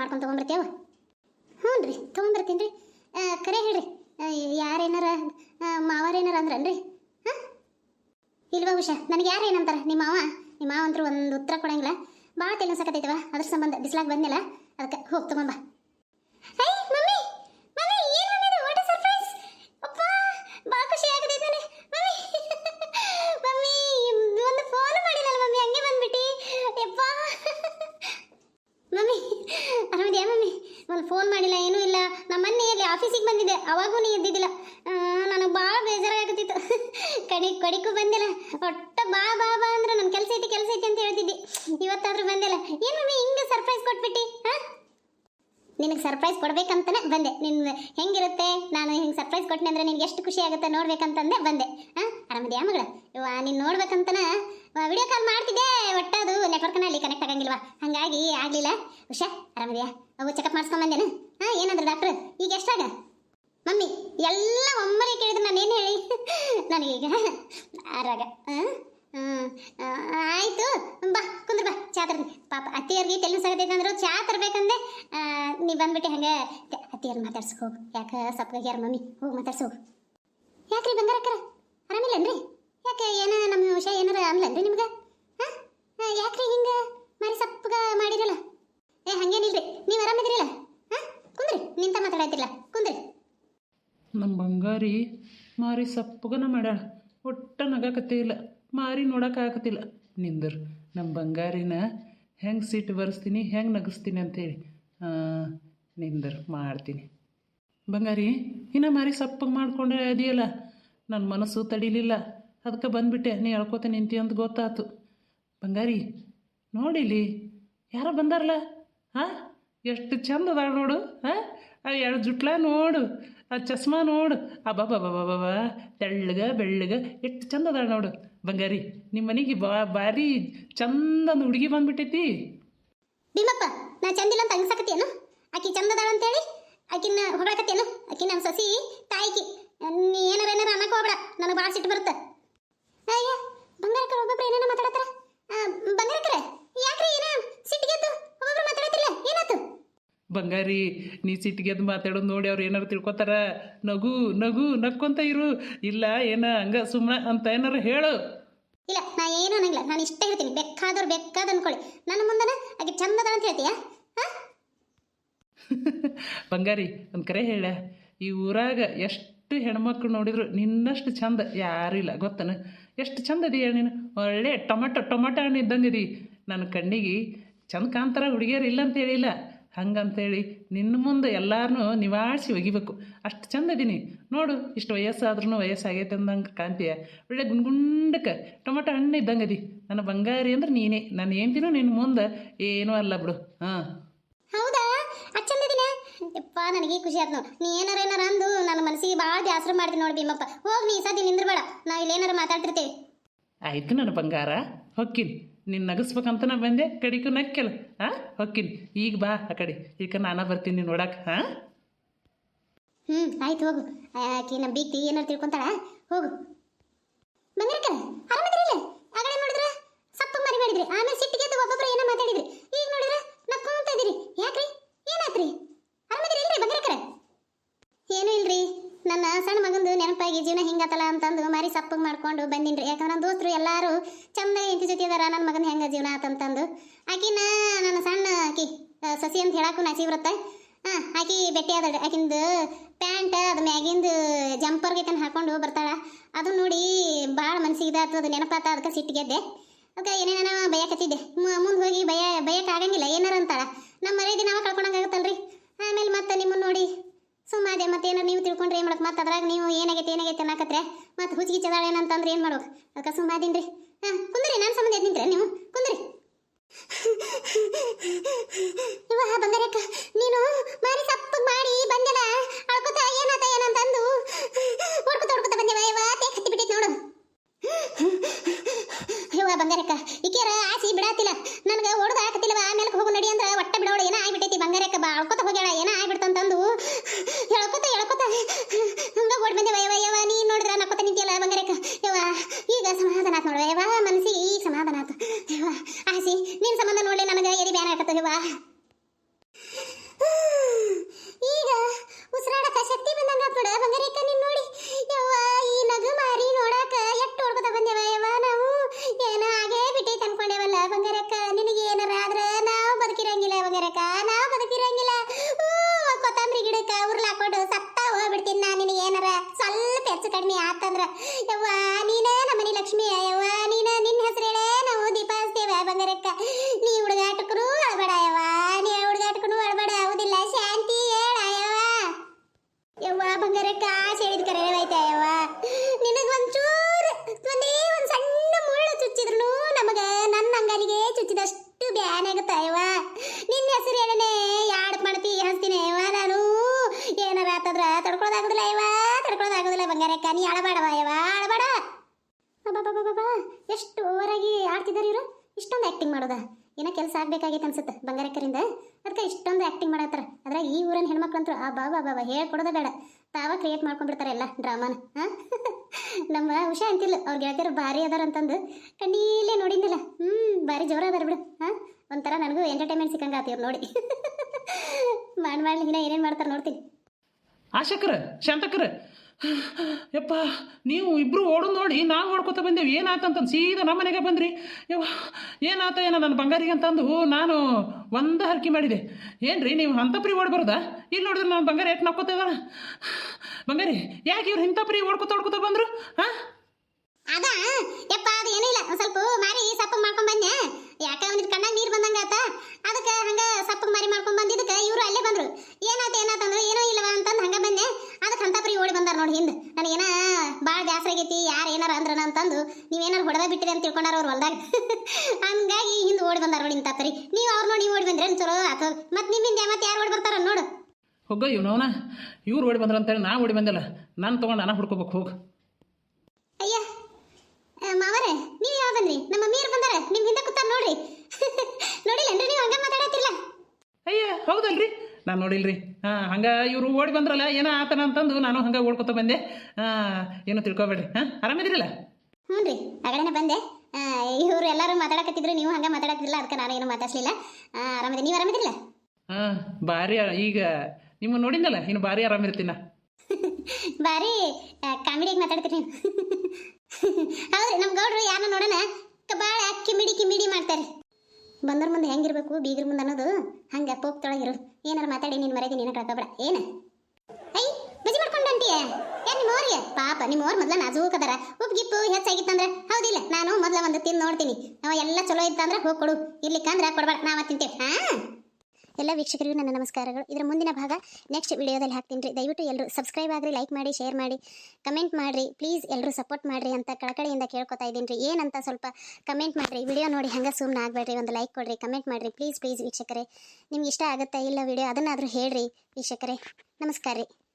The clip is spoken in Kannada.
ಮಾಡ್ಕೊಂಡು ತೊಗೊಂಡ್ಬರ್ತೇವ ಹ್ಞೂ ರೀ ತೊಗೊಂಡ್ಬರ್ತೀನಿ ರೀ ಕರೆ ಹೇಳ್ರಿ. ಯಾರೇನಾರ ಮಾವಾರೇನಾರ ಅಂದ್ರನ್ರಿ? ಹಾಂ? ಇಲ್ವಾ ಉಷಾ, ನನಗೆ ಯಾರು ಏನಂತಾರ? ನಿಮ್ಮ ಮಾವ? ನಿಮ್ಮ ಮಾವ ಅಂತೂ ಒಂದು ಉತ್ತರ ಕೊಡಂಗಿಲ್ಲ. ಭಾಳ ತೆಲು ಅದ್ರ ಸಂಬಂಧ ಬಿಸಿಲಾಗಿ ಬಂದಿಲ್ಲ ಅದಕ್ಕೆ ಹೋಗಿ ತಗೊಂಬ ಐ ಮಮ್ಮಿ ಮಮ್ಮಿ ಏನು ಮಮ್ಮಿ ವಾಟ್ ಸರ್ಪ್ರೈಸ್ ಅಪ್ಪ ಭಾಳ ಖುಷಿ ಆಗತೈತೆ ನನಗೆ ಮಮ್ಮಿ ಮಮ್ಮಿ ಒಂದು ಫೋನ್ ಮಾಡಿಲ್ಲ ಮಮ್ಮಿ ಹಂಗೆ ಬಂದ್ಬಿಟ್ಟಿ ಯಪ್ಪ ಮಮ್ಮಿ ಆರಾಮಿದ್ಯಾ ಮಮ್ಮಿ ಒಂದು ಫೋನ್ ಮಾಡಿಲ್ಲ ಏನೂ ಇಲ್ಲ ನಮ್ಮ ಮೊನ್ನೆ ಅಲ್ಲಿ ಆಫೀಸಿಗೆ ಅವಾಗೂ ನೀ ಇದ್ದಿದ್ದಿಲ್ಲ ನನಗೆ ಭಾಳ ಬೇಜಾರಾಗತ್ತಿತ್ತು ಕಡಿ, ಕಡಿಗೂ ಬಂದಿಲ್ಲ. ಒಟ್ಟ ಬಾ ಬಾ ಬಾ ಅಂದ್ರೆ ನನ್ನ ಕೆಲಸ ಐತಿ ಕೆಲಸ ಐತಿ ಅಂತ ಹೇಳ್ತಿದ್ದಿ. ಇವತ್ತಾದ್ರೂ ಬಂದಿಲ್ಲ. ಏನು ಮಮ್ಮಿ, ಹಿಂಗೆ ಸರ್ಪ್ರೈಸ್ ಕೊಟ್ಬಿಟ್ಟಿ ಹಾಂ ನಿನಗೆ ಸರ್ಪ್ರೈಸ್ ಕೊಡ್ಬೇಕಂತಾನೆ ಬಂದೆ. ನಿನ್ನ ಹೆಂಗಿರುತ್ತೆ? ನಾನು ಹಿಂಗೆ ಸರ್ಪ್ರೈಸ್ ಕೊಟ್ಟನೆ ಅಂದರೆ ನಿನ್ಗೆ ಎಷ್ಟು ಖುಷಿ ಆಗುತ್ತೆ ನೋಡ್ಬೇಕಂತಂದೆ ಬಂದೆ. ಹಾಂ ಆರಾಮಿದ್ಯಾ ಮಗಳ? ಇವ ನೀನು ನೋಡ್ಬೇಕಂತನ? ವಿಡಿಯೋ ಕಾಲ್ ಮಾಡ್ತಿದ್ದೆ. ಒಟ್ಟ ಅದು ನೆಟ್ವರ್ಕ್ನ ಅಲ್ಲಿ ಕನೆಕ್ಟ್ ಆಗಂಗಿಲ್ವಾ? ಹಾಗಾಗಿ ಆಗಲಿಲ್ಲ. ಉಷಾ, ಆರಾಮದಿಯಾ? ಅವು ಚೆಕಪ್ ಮಾಡಿಸ್ಕೊಂಬಂದೇನು? ಹಾಂ ಏನಂದ್ರೆ ಡಾಕ್ಟ್ರು ಈಗ ಎಷ್ಟಾಗ? ಮಮ್ಮಿ ಎಲ್ಲ ಒಮ್ಮರೆ ಕೇಳಿದ್ರೆ ನಾನು ಏನು ಹೇಳಿ? ನನಗೀಗ ಆರಾಗ ಆಯಿತು ಬಾ ಕುಂದ್ರ ಬಾ ಚಾ ತರ್ತೀನಿ. ಪಾಪ ಅತ್ತಿಯರ್ಗೆ ತೆಲು ಅಂದ್ರೆ ಚಾ ತರಬೇಕಂದ್ರೆ ಆ, ನೀ ಬಂದ್ಬಿಟ್ಟು ಹಂಗೆ ಅತ್ತಿಯರ್ ಮಾತಾಡ್ಸಕ್ ಹೋಗು. ಯಾಕೆ ಸಪ್ಗಾಗ್ಯಾರ ಮಮ್ಮಿ? ಹೋಗಿ ಮಾತಾಡ್ಸ ಹೋಗು. ಯಾಕ್ರಿ ಬಂಗಾರಕ್ಕರ? ಆರಾಮಿಲ್ಲನ್ರಿ? ಯಾಕೆ ಏನ ನಮ್ಮ ವಿಷಯ ಏನಾರ ಅನ್ಲನ್ರಿ ನಿಮ್ಗೆ ಹಾಂ ಯಾಕ್ರಿ ಹಿಂಗೆ ಮಾರಿ ಸಪ್ಪಗ ಮಾಡಿರಲ್ಲ ಏ ಹಂಗೇನಿಲ್ರಿ ನೀವು ಆರಾಮಿದ್ರಿಲ್ಲ ಹಾಂ ಕುಂದ್ರಿ ನಿಂತ ಮಾತಾಡತ್ತಿಲ್ಲ ಕುಂದ್ರಿ ಬಂಗಾರಿ ಮಾರಿ ಸಪ್ಪಗನ ಮಾಡ್ಯಾಳ ಒಟ್ಟ ನಗಾಕತ್ತೇ ಇಲ್ಲ ಮಾರಿ ನೋಡೋಕ್ಕಾಗತ್ತಿಲ್ಲ. ನಿಂದರು ನಮ್ಮ ಬಂಗಾರಿನ ಹೆಂಗೆ ಸಿಟ್ಟು ಬರೆಸ್ತೀನಿ, ಹೆಂಗೆ ನಗಿಸ್ತೀನಿ ಅಂತೇಳಿ. ನಿಂದರು ಮಾಡ್ತೀನಿ. ಬಂಗಾರಿ, ಇನ್ನೂ ಮಾರಿ ಸಪ್ಪಗೆ ಮಾಡ್ಕೊಂಡೆ ಅದೆಯಲ್ಲ. ನನ್ನ ಮನಸ್ಸು ತಡಿಲಿಲ್ಲ. ಅದಕ್ಕೆ ಬಂದುಬಿಟ್ಟೆ. ನೀ ಹೇಳ್ಕೊತ ನಿಂತಿ ಅಂತ ಗೊತ್ತಾಯ್ತು ಬಂಗಾರಿ, ನೋಡಿಲಿ. ಯಾರ ಬಂದಾರಲ್ಲ ಹಾಂ ಎಷ್ಟು ಚಂದ ಅದಾಳ ನೋಡು. ಹಾಂ ಎರಡು ಜುಟ್ಲ ನೋಡು. ಆ ಚಸ್ಮಾ ನೋಡು. ಅಬ್ಬಬ್ಬಬ್ಬಬ್ಬ ತೆಳ್ಳಗ, ಬೆಳ್ಳಗ, ಎಷ್ಟು ಚಂದ ಅದಾಳ ನೋಡು. ಬಂಗಾರಿ ನಿಮ್ಮ ಮನೆಗೆ ಬಾ, ಭಾರಿ ಚಂದನ ಹುಡುಗಿ ಬಂದ್ಬಿಟ್ಟೈತಿ. ಭೀಮಪ್ಪ, ನಾ ಚಂದಿಲ್ಲ ಅಂತ ಅನ್ಸಕತ್ತೇನು ಆಕಿ ಚಂದದಾಳ ಅಂತೇಳಿ ಆಕಿನ ಹೊಗಳಕತ್ತೇನು ಆಕಿ ನಮ್ಮ ಸಸಿ, ತಾಯಿಕಿ. ನೀ ಏನಾರ ಏನಾರ ಅನ್ನಕ್ಕೆ ಹೋಗ್ಬೇಡ, ನನಗೆ ಭಾಳ ಸಿಟ್ಟು ಬರುತ್ತೆ. ಅಯ್ಯ, ಬಂಗಾರಕ್ಕೆ, ಒಬ್ಬೊಬ್ರು ಏನೇನೋ ಮಾತಾಡತ್ತಾರ? ಬಂಗಾರಕ್ಕರ ಯಾಕ್ರಿ ಏನ ಸಿಟ್ಟಿಗೆದ್ದು ಒಬ್ಬೊಬ್ರು ಮಾತಾಡತ್ತಿಲ್ಲ ಏನಾತು ಬಂಗಾರಿ ನೀ ಸಿಟ್ಟಿಗೆದ್ದು ಮಾತಾಡೋದು ನೋಡಿ ಅವ್ರು ಏನಾರು ತಿಳ್ಕೊತಾರ ನಗು ನಗು ನಕ್ಕೊಂತ ಇರು. ಇಲ್ಲ ಏನ ಹಂಗ ಸುಮ್ಮನೆ ಅಂತ ಏನಾರು ಹೇಳು. ಇಲ್ಲ ನಾ ಏನು ಅನ್ನಂಗಿಲ್ಲ. ನಾನು ಇಷ್ಟ ಹೇಳ್ತೀನಿ. ಬೇಕಾದವ್ರು ಬೇಕಾದ ಅನ್ಕೊಳ್ಳಿ. ನನ್ನ ಮುಂದನ ಆಕೆ ಚಂದದ ಅಂತ ಹೇಳ್ತೀಯ? ಬಂಗಾರಿ ಒಂದು ಕರೆ ಹೇಳ. ಈ ಊರಾಗ ಎಷ್ಟು ಹೆಣ್ಮಕ್ಳು ನೋಡಿದ್ರು ನಿನ್ನಷ್ಟು ಚಂದ. ಯಾರು ಇಲ್ಲ ಗೊತ್ತನ? ಎಷ್ಟು ಚಂದ ಅದೀಯ ನೀನು? ಒಳ್ಳೆ ಟೊಮೆಟೊ ಟೊಮೆಟೊ ಹಣ್ಣು ಇದ್ದಂಗೆ ಇದೀ. ನನ್ನ ಕಣ್ಣಿಗೆ ಚಂದ ಕಾಂತಾರ ಹುಡುಗಿಯರು ಇಲ್ಲ ಅಂತ ಹೇಳಿಲ್ಲ. ಹಂಗಂತೇಳಿ ನಿನ್ನ ಮುಂದೆ ಎಲ್ಲರನ್ನೂ ನಿವಾಳಿಸಿ ಒಗಿಬೇಕು. ಅಷ್ಟು ಚಂದ ಇದೀನಿ. ನೋಡು ಇಷ್ಟು ವಯಸ್ಸಾದ್ರೂ ವಯಸ್ಸಾಗೈತೆ ಅಂದಂಗೆ ಕಾಣ್ತೀಯ. ಒಳ್ಳೆ ಗುಂಡ್ಗುಂಡಕ್ಕೆ ಟೊಮೆಟೊ ಹಣ್ಣು ಇದ್ದಂಗೆ ಅದಿ. ನನ್ನ ಬಂಗಾರಿ ಅಂದ್ರೆ ನೀನೇ. ನಾನು ಏನ್ತೀನೋ ನಿನ್ನ ಮುಂದೆ ಏನೂ ಅಲ್ಲ ಬಿಡು. ಹಾಂ. ಹೌದಾ? ಅದ್ ಚಂದಿದಿನ ಯಪ್ಪ ನನಗೆ ಖುಷಿ ಆಯ್ತು ನೋಡು. ನೀ ಏನಾರ ಏನಾರ ಅಂದು ನನ್ನ ಮನಸ್ಸಿಗೆ ಭಾಳ ದ್ಯಾಸರ ಮಾಡ್ತೀನಿ ನೋಡಿ ಭೀಮಪ್ಪ. ಹೋಗಿ ನೀ ಸದಿ ನಿಂದ್ರಬೇಡ. ನಾವು ಇಲ್ಲಿ ಏನಾರ ಮಾತಾಡ್ತಿರ್ತೀವಿ. ಆಯ್ತು ನನ್ನ ಬಂಗಾರ. ಹೊಕ್ಕಿನಿ. ನಿನ್ನ ನಗಸ್ಬೇಕಂತ ನಾ ಬಂದೆ ಕಡಿಕು ನಕ್ಕೆಲ್ಲ. ಹಾಂ ಹೊಕ್ಕಿನಿ. ಈಗ ಬಾ ಆ ಕಡೆ. ಈಗ ನಾನು ಬರ್ತೀನಿ ನೋಡಕ್ಕೆ ಹಾಂ ಹ್ಞೂ ಆಯ್ತು, ಹೋಗು. ಆಕಿ ನಮ್ಮ ಬೀಗ್ತಿ ಏನಾರು ತಿಳ್ಕೊಂತಾಳ? ಹೋಗು. ಬಂಗಾರಕ್ಕ ಆರಾಮದಿರಿಲ್ಲ ಆಗಲೇ ನೋಡಿದ್ರ? ಸಪ್ಪ ಮರಿ ಮಾಡಿದ್ರಿ. ಆಮೇಲೆ ಸಿಟ್ಟಿಗೆ ಎದ್ದು ಒಬ್ಬೊಬ್ರು ಏನೋ ಮಾತಾಡಿದ್ರಿ. ಈಗ ನೋಡಿದ್ರ, ನಕ್ಕೊಂತ ಇದೀರಿ. ಯಾಕ್ರಿ? ಏನಾತ್ರಿ ಆರಾಮದಿರಿ ಇಲ್ರಿ ಬಂಗಾರಕ್ಕರ ಏನೂ ಇಲ್ರಿ ನನ್ನ ಸಣ್ಣ ಮಗಂದು ನೆನಪಾಗಿ ಜೀವನ ಹಿಂಗತ್ತಲ್ಲ ಅಂತಂದು ಮಾರಿ ಸಪ್ಪಗೆ ಮಾಡ್ಕೊಂಡು ಬಂದಿನ್ರಿ. ಯಾಕಂದ್ರೆ ನನ್ನ ದೋಸ್ತರು ಎಲ್ಲರೂ ಚಂದ ಇಂತಿ ಜೊತೆ ಅದಾರ ನನ್ನ ಮಗನ ಹೆಂಗ ಜೀವನ ಆತಂತಂದು ಆಕಿನ ನನ್ನ ಸಣ್ಣ ಆಕಿ ಸಸಿ ಅಂತ ಹೇಳಕ್ಕೂ ನಾಚಿ ಬರುತ್ತೆ ಹಾಂ ಆಕಿ ಭೇಟಿ ಆದಳು ಆಕಿಂದು ಪ್ಯಾಂಟ್, ಅದು ಮ್ಯಾಗಿಂದು ಜಂಪರ್ಗೆ ತನ್ನ ಹಾಕೊಂಡು ಬರ್ತಾಳ. ಅದು ನೋಡಿ ಭಾಳ ಮನ್ಸಿಗೆ ಇದಾತು ಅದು ನೆನಪಾತ ಅದಕ್ಕೆ ಸಿಟ್ಟಿಗೆದ್ದೆ ಅದಕ್ಕೆ ಏನೇನ ಬಯಕತ್ತಿದ್ದೆ. ಮುಂದೆ ಹೋಗಿ ಭಯ ಬಯಕ್ಕೆ ಆಗಂಗಿಲ್ಲ, ಏನಾರ ಅಂತಾಳ. ನಮ್ಮ ಮರ್ಯಾದೆ ನಾವು ಕಳ್ಕೊಳಂಗಾಗತ್ತಲ್ರಿ ಆಮೇಲೆ ಮತ್ತೆ ನಿಮ್ಮನ್ನು ನೋಡಿ. ಸುಮ್ಮಾದೆ ಮತ್ತೆ ಏನಾರು ನೀವು ತಿಳ್ಕೊಂಡ್ರೆ ಏನು ಮಾಡಕ್ಕೆ ಮತ್ತೆ ಅದ್ರಾಗ ನೀವು ಏನಾಗೈತೆ ಏನಾಗೈತೆ ಅನ್ನಕತ್ರೆ? ಮತ್ತೆ ಹುಚ್ಚಿಗೆ ಚದಾಳ ಏನಂತಂದ್ರೆ ಏನು ಮಾಡ್ಬೇಕು? ಅದಕ್ಕೆ ಸುಮ್ಮಾದೀನಿ ರೀ ಹಾಂ, ಕುಂದ್ರಿ ನನ್ನ ಸಂಬಂಧ ಎದ್ದು ನಿಂತ್ರೆ ನೀವು? ಕುಂದ್ರಿ. ಇವ ಬಂಗಾರಕ್ಕ ನೀನು ಮಾರಿ ಸಪ್ಪಗೆ ಮಾಡಿ ಬಂದೆಲ್ಲ ಅಳ್ಕೊತ ಏನಾತ ಏನಂತಂದು Bye. ಆಡ್ತಿದ್ದಾರೆ ಇವರು? ಇಷ್ಟೊಂದು ಆ್ಯಕ್ಟಿಂಗ್ ಮಾಡೋದ. ಏನೋ ಕೆಲಸ ಆಗ್ಬೇಕಾಗೈತೆ ಅನ್ಸುತ್ತೆ ಬಂಗಾರಕ್ಕರಿಂದ. ಅದಕ್ಕೆ ಇಷ್ಟೊಂದು ಆ್ಯಕ್ಟಿಂಗ್ ಮಾಡತ್ತಾರ. ಅದ್ರಾಗ ಈ ಊರಿನ ಹೆಣ್ಮಕ್ಳು ಅಂತೂ ಆ ಬಾಬಾ ಬಾಬಾ ಹೇಳ್ಕೊಡೋದ ಬೇಡ. ತಾವ ಕ್ರಿಯೇಟ್ ಮಾಡ್ಕೊಂಡ್ಬಿಡ್ತಾರೆ ಎಲ್ಲ ಡ್ರಾಮಾನ ನಮ್ಮ ಹುಷಾ ಅಂತಿಲ್ಲ ಅವ್ರ ಗೆಳತಿಯರು ಭಾರಿ ಅದಾರ ಅಂತಂದು. ಕಣ್ಣೀಲೇ ನೋಡಿದ್ದಿಲ್ಲ ಹ್ಞೂ ಭಾರಿ ಜೋರ ಅದಾರ ಬಿಡು. ಹಾಂ? ಒಂಥರ ನನಗೂ ಎಂಟರ್ಟೈನ್ಮೆಂಟ್ ಸಿಕ್ಕಂಗೆ ಆತೀವ್ರು ನೋಡಿ. ಮಾಡಿ ಮಾಡಲಿ ಇನ್ನೂ ಏನೇನು ಮಾಡ್ತಾರೆ ನೋಡ್ತೀನಿ. ಆಶಕರ, ಶಾಂತಕರ ಯಪ್ಪ, ನೀವು ಇಬ್ಬರು ಓಡು ನೋಡಿ ನಾವು ಓಡ್ಕೊತ ಬಂದೇವು. ಏನಾತಂತಂದು ಸೀದಾ ನಮ್ಮ ಮನೆಗೆ ಬಂದ್ರಿ. ಯವ್ವ, ಏನಾತ ಏನೋ ನನ್ನ ಬಂಗಾರಿಗೆ ಅಂತಂದು ನಾನು ಒಂದು ಹರಕೆ ಮಾಡಿದೆ. ಏನ್ರಿ, ನೀವು ಹಂತಪ್ರಿ ಬರೋದಾ ಇಲ್ಲಿ ನೋಡಿದ್ರೆ ನಾನು ಬಂಗಾರ ಎಷ್ಟು ಇದಾನ ಬಂಗಾರಿ, ಯಾಕೆ ಇವ್ರು ಹಿಂತಪ್ರಿ ಓಡ್ಕೊತ ಓಡ್ಕೊತ ಬಂದರು? ಹಾಂ? ಅದ, ಯಪ್ಪ, ಅದು ಏನೂ ಇಲ್ಲ. ಒಂದ್ ಸ್ವಲ್ಪ ಮಾರಿ ಸಪ್ಪ ಮಾಡ್ಕೊಂಡು ಬಂದೆ. ಯಾಕೆ ಒಂದಿಟ್ ಕಣ್ಣಾಗ ನೀರು ಬಂದಂಗ ಆತ ಅದಕ್ಕೆ ಹಂಗ ಸಪ್ಪಗ್ ಮಾರಿ ಮಾಡ್ಕೊಂಡ್ ಬಂದಿದ್ದಕ್ಕ ಇವ್ರು ಅಲ್ಲೇ ಬಂದ್ರು ಏನಾತ ಏನಾತಂದ್ರೆ ಏನೋ ಇಲ್ಲವ ಅಂತಂದ್ ಹಂಗ ಬಂದೆ ಅದಕ್ಕೆ ಹಂತಪ್ರಿ ಓಡಿ ಬಂದಾರ ನೋಡಿ ಹಿಂದ್ ನನಗೇನ ಭಾಳ ಬ್ಯಾಸರ ಆಗೈತಿ ಯಾರು ಏನಾರ ಅಂದ್ರನ ಅಂತಂದು ನೀವೇನಾರ ತಿಳ್ಕೊಂಡಾರ ಅವ್ರು ಹೊಲ್ದಾಗ. ಹಂಗಾಗಿ ಹಿಂದ್ ಓಡಿ ಬಂದಾರ ನೋಡಿ ಇಂತಪ್ರಿ ನೀವು ಅವ್ರು ನೋಡಿ ಓಡಿ ಬಂದ್ರೆ ಚಲೋ ಆತ ಮತ್ ನಿಮ್ಮಿಂದ ಮತ್ತೆ ಯಾರು ಓಡಿ ಬರ್ತಾರ ನೋಡು. ಹೋಗ ಇವನವನ ಇವ್ರು ಓಡಿ ಬಂದ್ರ ಅಂತೇಳಿ ನಾ ಓಡಿ ಬಂದಿಲ್ಲ. ನಾನು ತೊಗೊಂಡು ನಾನು ಹುಡ್ಕೋಬೇಕು ಹೋಗ. ಅಯ್ಯ ಮಾವರೇ ನೀವು ಯಾವ ಬಂದ್ರಿ? ನಮ್ಮ ಮಮ್ಮಿಯರು ಬಂದಾರ. ನಿಮ್ ಹಿಂದೆ ಕೂತಾರ ನೋಡ್ರಿ. ನೋಡಿಲ್ಲೇನ್ರಿ ನೀವು ಹಂಗ ಮಾತಾಡತ್ತಿಲ್ಲ ಅಯ್ಯ ಹೌದಲ್ರಿ? ನಾನು ನೋಡಿಲ್ರಿ. ಹಾಂ ಹಂಗೆ ಇವರು ಓಡಿ ಬಂದ್ರಲ್ಲ ಏನೋ ಆತನ ಅಂತಂದು ನಾನು ಹಂಗೆ ಓಡ್ಕೊತ ಬಂದೆ. ಏನು ತಿಳ್ಕೊಬೇಡ್ರಿ. ಹಾಂ ಆರಾಮಿದ್ರಲ್ಲ? ಹ್ಞೂ ರೀ ಆಗಡೆನೆ ಬಂದೆ. ಇವರು ಎಲ್ಲರೂ ಮಾತಾಡಕತ್ತಿದ್ರು ನೀವು ಹಂಗೆ ಮಾತಾಡಕತ್ತಿಲ್ಲ ಅದಕ್ಕೆ ನಾನು ಏನು ಮಾತಾಡ್ಲಿಲ್ಲ ಆರಾಮದೆ ನೀವು ಆರಾಮದಿಲ್ಲ ಹಾಂ ಭಾರಿ ಆ- ಈಗ ನಿಮ್ಮ ನೋಡಿದ್ನಲ್ಲ ಇನ್ನು ಭಾರಿ ಆರಾಮಿರ್ತೀನ? ಬಾರಿ ಕಾಮಿಡಿಯಾಗಿ ಮಾತಾಡ್ತೀರಿ ನೀವು. ಹೌದ್ರಿ ನಮ್ಮ ಗೌಡ್ರು ಯಾರನ್ನ ನೋಡೋಣ? ಭಾಳ ಕಿಮಿಡಿ ಕಿಮಿಡಿ ಮಾಡ್ತಾರೆ. ಬಂದವ್ರ ಮುಂದೆ ಹೆಂಗಿರ್ಬೇಕು ಬೀಗ್ರ ಮುಂದೆ ಅನ್ನೋದು ಹಂಗೆ ಪೋಕ್ತೊಳಗಿರು ಏನಾರು ಮಾತಾಡಿ ನೀನು ಮರೆಗೆ ನೀನು ಕಳ್ಕೊಬೇಡ. ಏನ? ಐ ಯಾರು ನಿಮ್ಮ ಅವ್ರಿಗೆ ಪಾಪ ನಿಮ್ಮ ಅವ್ರ ಮೊದ್ಲ ನಾಜೂಕ್ ಅದಾರ ಉಪ್ಪು ಗಿಪ್ಪು, ಹೆಚ್ಚಾಗಿತ್ತಂದ್ರೆ? ಹೌದಿಲ್ಲ, ನಾನು ಮೊದ್ಲ ಒಂದು ತಿಂದು ನೋಡ್ತೀನಿ. ಅವ ಎಲ್ಲ ಚಲೋ ಇತ್ತಂದ್ರೆ ಹೋಗಿ ಕೊಡು. ಇರ್ಲಿಕ್ಕಂದ್ರೆ ಕೊಡ್ಬೇಡ, ನಾವ ತಿಂತೇವೆ. ಹಾ ಎಲ್ಲ ವೀಕ್ಷಕರಿಗೂ ನನ್ನ ನಮಸ್ಕಾರಗಳು. ಇದರ ಮುಂದಿನ ಭಾಗ ನೆಕ್ಸ್ಟ್ ವಿಡಿಯೋದಲ್ಲಿ ಹಾಕ್ತೀನಿ ರೀ. ದಯವಿಟ್ಟು ಎಲ್ಲರೂ ಸಬ್ಸ್ಕ್ರೈಬ್ ಆಗ್ರಿ ಲೈಕ್ ಮಾಡಿ ಶೇರ್ ಮಾಡಿ ಕಮೆಂಟ್ ಮಾಡಿರಿ. ಪ್ಲೀಸ್ ಎಲ್ಲರೂ ಸಪೋರ್ಟ್ ಮಾಡಿರಿ ಅಂತ ಕಳಕಳಿಯಿಂದ ಕೇಳ್ಕೊತಾ ಇದ್ದೀನಿ ರೀ. ಏನಂತ ಸ್ವಲ್ಪ ಕಮೆಂಟ್ ಮಾಡಿರಿ. ವಿಡಿಯೋ ನೋಡಿ ಹಂಗೆ ಸುಮ್ಮನೆ ಆಗಬೇಡ್ರಿ. ಒಂದು ಲೈಕ್ ಕೊಡ್ರಿ ಕಮೆಂಟ್ ಮಾಡಿರಿ. ಪ್ಲೀಸ್ ಪ್ಲೀಸ್ ವೀಕ್ಷಕರೇ, ನಿಮ್ಗೆ ಇಷ್ಟ ಆಗುತ್ತಾ ಇಲ್ಲ ವಿಡಿಯೋ, ಅದನ್ನಾದರೂ ಹೇಳ್ರಿ ವೀಕ್ಷಕರೇ. ನಮಸ್ಕಾರ ರೀ.